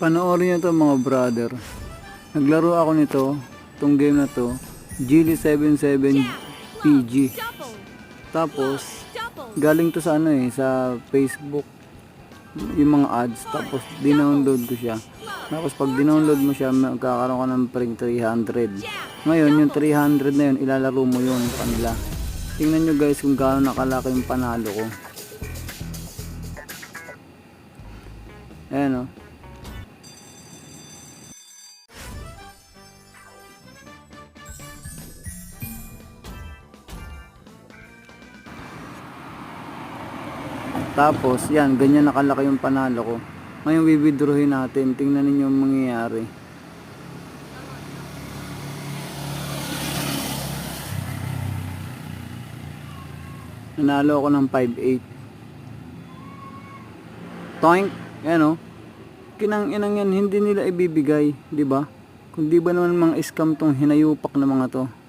Panoorin nyo to mga brother. Naglaro ako nito, tong game na to, Gili77 PG. Double. Tapos, Double. galing to sa ano eh, sa Facebook. Yung mga ads. Tapos, dinownload ko siya. Tapos, pag dinownload mo siya, magkakaroon ka ng pring 300. Ngayon, yung 300 na yun, ilalaro mo yun kanila. Tingnan nyo guys kung gaano nakalaki yung panalo ko. Ayan oh. Tapos, yan, ganyan nakalaki yung panalo ko. Ngayon, withdrawin natin. Tingnan ninyo yung mangyayari. Nanalo ako ng 5.8. Toink! Yan o. Kinang inang yan, hindi nila ibibigay, ba? Kung di ba naman mga scam tong hinayupak na mga to.